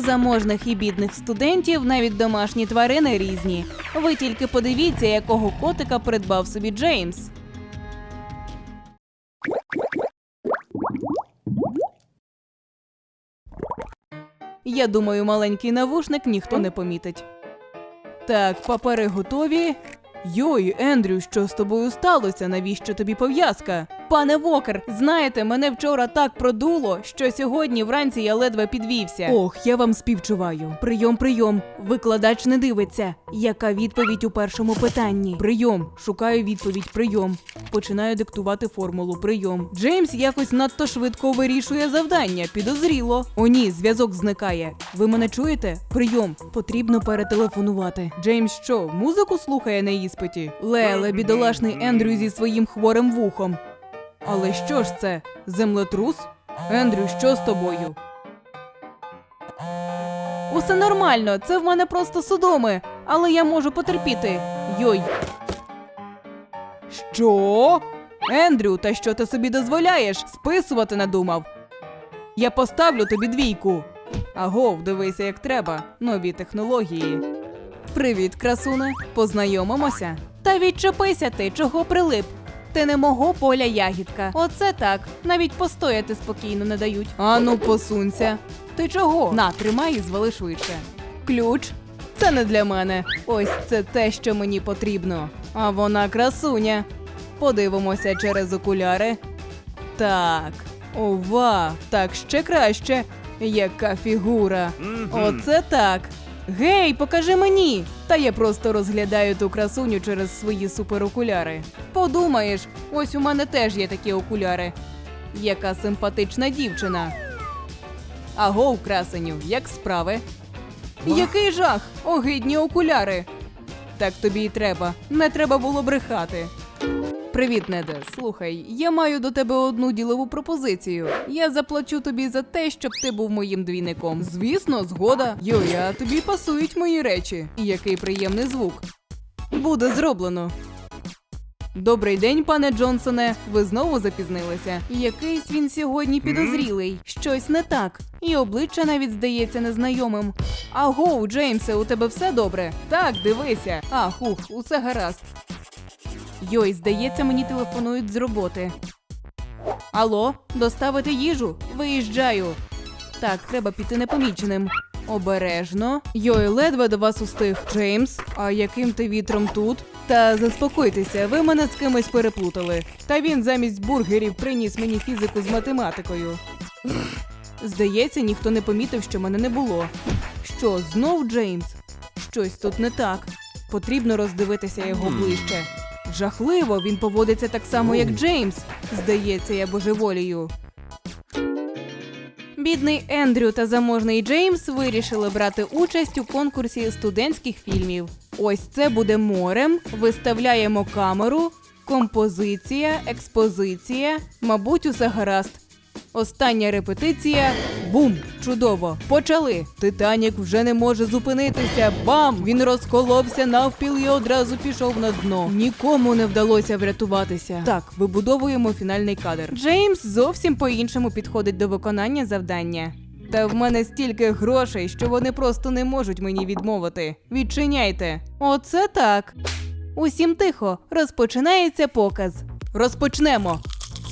Заможних і бідних студентів навіть домашні тварини різні. Ви тільки подивіться, якого котика придбав собі Джеймс. Я думаю, маленький навушник ніхто не помітить. Так, папери готові. Йой, Ендрю, що з тобою сталося? Навіщо тобі пов'язка? Пане Вокер, знаєте, мене вчора так продуло, що сьогодні вранці я ледве підвівся. Ох, я вам співчуваю. Прийом, прийом. Викладач не дивиться. Яка відповідь у першому питанні? Прийом. Шукаю відповідь. Прийом. Починаю диктувати формулу. Прийом. Джеймс якось надто швидко вирішує завдання. Підозріло. О, ні, зв'язок зникає. Ви мене чуєте? Прийом. Потрібно перетелефонувати. Джеймс що, музику слухає на іспиті? Леле, бідолашний Ендрю зі своїм хворим вухом. Але що ж це? Землетрус? Ендрю, що з тобою? Усе нормально, це в мене просто судоми, але я можу потерпіти. Йой. Що? Ендрю, та що ти собі дозволяєш? Списувати надумав. Я поставлю тобі двійку. Агов, дивися, як треба. Нові технології. Привіт, красуне. Познайомимося. Та відчепися ти, чого прилип. Ти не мого поля ягідка. Оце так. Навіть постояти спокійно не дають. Ану, посунься. Ти чого? На, тримай і звали швидше. Ключ. Це не для мене. Ось це те, що мені потрібно. А вона красуня. Подивимося через окуляри. Так. Ова, так ще краще. Яка фігура. Оце так. Гей, покажи мені! Та я просто розглядаю ту красуню через свої суперокуляри. Подумаєш, ось у мене теж є такі окуляри. Яка симпатична дівчина. Агов, красеню, як справи? Який жах! Огидні окуляри. Так тобі й треба. Не треба було брехати. Привіт, Неде. Слухай, я маю до тебе одну ділову пропозицію. Я заплачу тобі за те, щоб ти був моїм двійником. Звісно, згода. Йой, а тобі пасують мої речі. І який приємний звук. Буде зроблено. Добрий день, пане Джонсоне. Ви знову запізнилися. Якийсь він сьогодні підозрілий. Щось не так. І обличчя навіть здається незнайомим. Агоу, Джеймсе, у тебе все добре? Так, дивися. А, хух, усе гаразд. Йой, здається, мені телефонують з роботи. Алло, доставити їжу? Виїжджаю. Так, треба піти непоміченим. Обережно. Йой, ледве до вас устиг. Джеймс, а яким ти вітром тут? Та заспокойтеся, ви мене з кимось переплутали. Та він замість бургерів приніс мені фізику з математикою. Здається, ніхто не помітив, що мене не було. Що, знов Джеймс? Щось тут не так. Потрібно роздивитися його ближче. Жахливо, він поводиться так само, як Джеймс. Здається, я божеволію. Бідний Ендрю та заможний Джеймс вирішили брати участь у конкурсі студентських фільмів. Ось це буде морем. Виставляємо камеру, композиція, експозиція. Мабуть, усе гаразд. Остання репетиція. Бум! Чудово! Почали! Титанік вже не може зупинитися. Бам! Він розколовся навпіл і одразу пішов на дно. Нікому не вдалося врятуватися. Так, вибудовуємо фінальний кадр. Джеймс зовсім по-іншому підходить до виконання завдання. Та в мене стільки грошей, що вони просто не можуть мені відмовити. Відчиняйте. Оце так. Усім тихо. Розпочинається показ. Розпочнемо.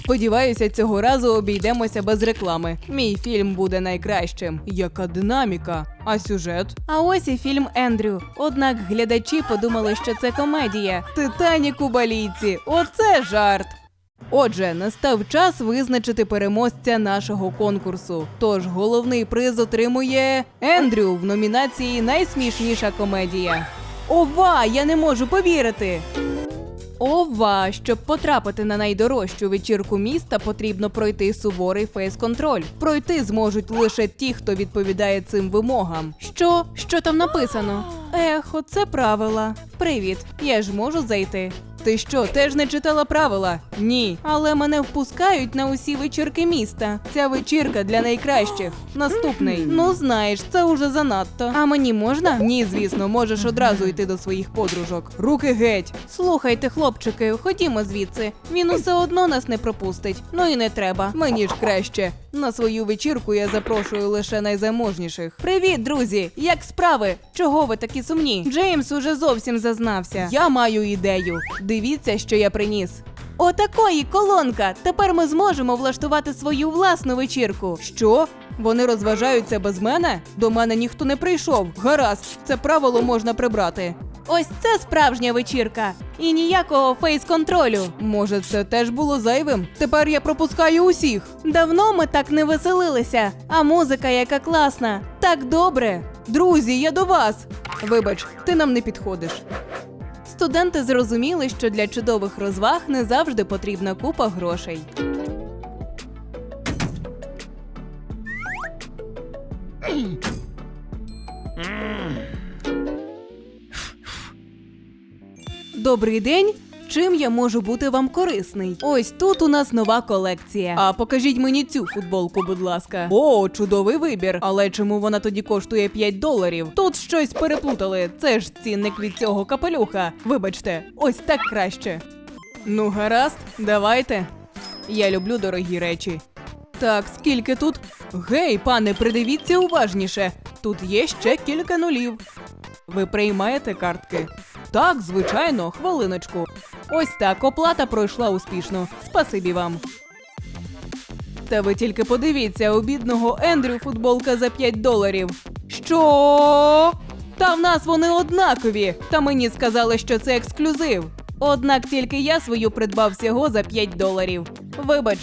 Сподіваюся, цього разу обійдемося без реклами. Мій фільм буде найкращим. Яка динаміка, а сюжет? А ось і фільм Ендрю. Однак глядачі подумали, що це комедія. Титанік у балійці. Оце жарт. Отже, настав час визначити переможця нашого конкурсу. Тож головний приз отримує Ендрю в номінації Найсмішніша комедія. Ова, я не можу повірити. Ова, щоб потрапити на найдорожчу вечірку міста, потрібно пройти суворий фейс-контроль. Пройти зможуть лише ті, хто відповідає цим вимогам. Що? Що там написано? Ех, оце правила. Привіт, я ж можу зайти. Ти що, теж не читала правила? Ні. Але мене впускають на усі вечірки міста. Ця вечірка для найкращих. Наступний. Ну знаєш, це уже занадто. А мені можна? Ні, звісно, можеш одразу йти до своїх подружок. Руки геть. Слухайте, хлопчики, ходімо звідси. Він усе одно нас не пропустить. Ну і не треба. Мені ж краще. На свою вечірку я запрошую лише найзаможніших. Привіт, друзі! Як справи? Чого ви такі сумні? Джеймс уже зовсім зазнався. Я маю ідею. Дивіться, що я приніс. Отакої колонка. Тепер ми зможемо влаштувати свою власну вечірку. Що? Вони розважаються без мене? До мене ніхто не прийшов. Гаразд, це правило можна прибрати. Ось це справжня вечірка. І ніякого фейс-контролю. Може, це теж було зайвим? Тепер я пропускаю усіх. Давно ми так не веселилися. А музика яка класна. Так добре. Друзі, я до вас. Вибач, ти нам не підходиш. Студенти зрозуміли, що для чудових розваг не завжди потрібна купа грошей. Добрий день. Чим я можу бути вам корисний? Ось тут у нас нова колекція. А покажіть мені цю футболку, будь ласка. О, чудовий вибір. Але чому вона тоді коштує 5 доларів? Тут щось переплутали. Це ж цінник від цього капелюха. Вибачте, ось так краще. Ну, гаразд, давайте. Я люблю дорогі речі. Так, скільки тут? Гей, пане, придивіться уважніше. Тут є ще кілька нулів. Ви приймаєте картки? Так, звичайно, хвилиночку. Ось так, оплата пройшла успішно. Спасибі вам. Та ви тільки подивіться, у бідного Ендрю футболка за 5 доларів. Що? Та в нас вони однакові. Та мені сказали, що це ексклюзив. Однак тільки я свою придбав всього за 5 доларів. Вибач.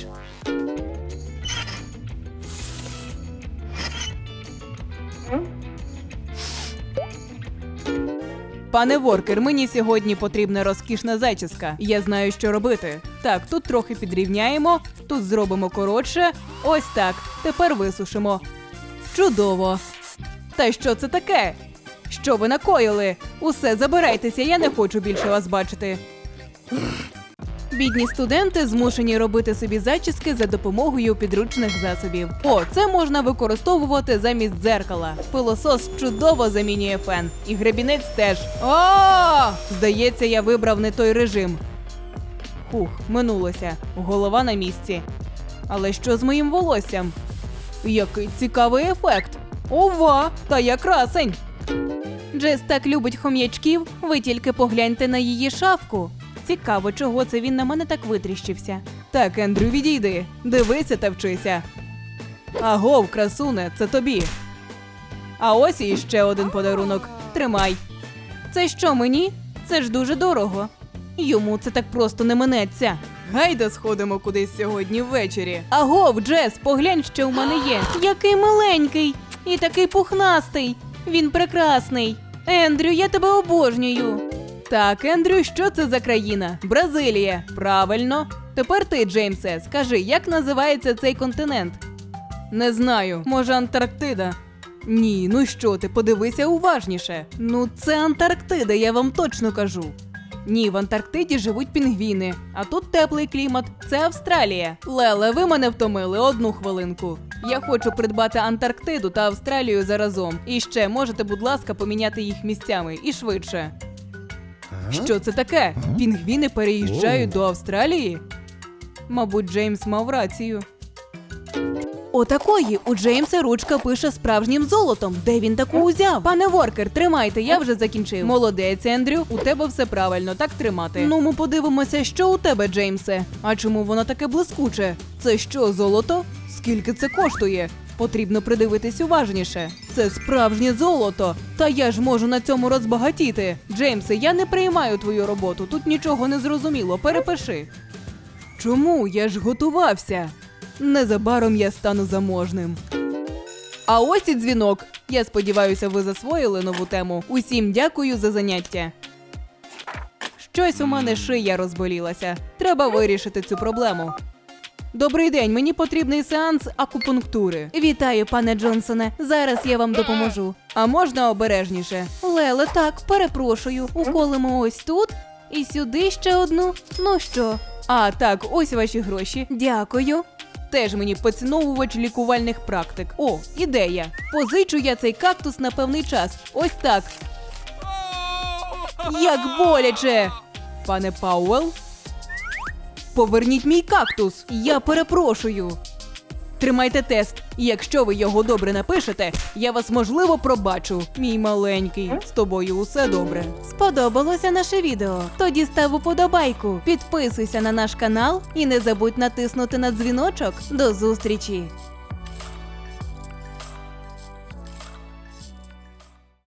Пане Воркер, мені сьогодні потрібна розкішна зачіска. Я знаю, що робити. Так, тут трохи підрівняємо, тут зробимо коротше. Ось так. Тепер висушимо. Чудово. Та що це таке? Що ви накоїли? Усе забирайтеся, я не хочу більше вас бачити. Бідні студенти змушені робити собі зачіски за допомогою підручних засобів. О, це можна використовувати замість дзеркала. Пилосос чудово замінює фен. І гребінець теж. О! Здається, я вибрав не той режим. Хух, минулося. Голова на місці. Але що з моїм волоссям? Який цікавий ефект. Ова! Та я красень! Джес так любить хом'ячків, ви тільки погляньте на її шавку. Цікаво, чого це він на мене так витріщився. Так, Ендрю, відійди. Дивися та вчися. Агов, красуне, це тобі. А ось і ще один подарунок. Тримай. Це що мені? Це ж дуже дорого. Йому це так просто не минеться. Гайда сходимо кудись сьогодні ввечері. Агов, Джес, поглянь, що в мене є. Який маленький і такий пухнастий. Він прекрасний. Ендрю, я тебе обожнюю. Так, Ендрю, що це за країна? Бразилія. Правильно. Тепер ти, Джеймсе, скажи, як називається цей континент? Не знаю, може Антарктида. Ні, ну що ти, подивися уважніше. Ну, це Антарктида, я вам точно кажу. Ні, в Антарктиді живуть пінгвіни, а тут теплий клімат. Це Австралія. Леле, ви мене втомили одну хвилинку. Я хочу придбати Антарктиду та Австралію заразом. І ще можете, будь ласка, поміняти їх місцями і швидше. Що це таке? Пінгвіни переїжджають до Австралії? Мабуть, Джеймс мав рацію. Отакої у Джеймса ручка пише справжнім золотом. Де він таку узяв? Пане Воркер, тримайте, я вже закінчив. Молодець, Ендрю, у тебе все правильно, так тримати. Ну, ми подивимося, що у тебе, Джеймсе. А чому воно таке блискуче? Це що, золото? Скільки це коштує? Потрібно придивитись уважніше. Це справжнє золото. Та я ж можу на цьому розбагатіти. Джеймсе, я не приймаю твою роботу. Тут нічого не зрозуміло. Перепиши. Чому? Я ж готувався. Незабаром я стану заможним. А ось і дзвінок. Я сподіваюся, ви засвоїли нову тему. Усім дякую за заняття. Щось у мене шия розболілася. Треба вирішити цю проблему. Добрий день, мені потрібний сеанс акупунктури. Вітаю, пане Джонсоне. Зараз я вам допоможу. А можна обережніше? Леле, так, перепрошую. Уколимо ось тут І сюди ще одну. Ну що? А, так, ось ваші гроші. Дякую. Теж мені поціновувач лікувальних практик. О, ідея. Позичу я цей кактус на певний час. Ось так. Як боляче! Пане Пауел. Поверніть мій кактус. Я перепрошую. Тримайте тест. Якщо ви його добре напишете, я вас можливо пробачу. Мій маленький, з тобою усе добре. Сподобалося наше відео? Тоді став уподобайку, підписуйся на наш канал і не забудь натиснути на дзвіночок. До зустрічі!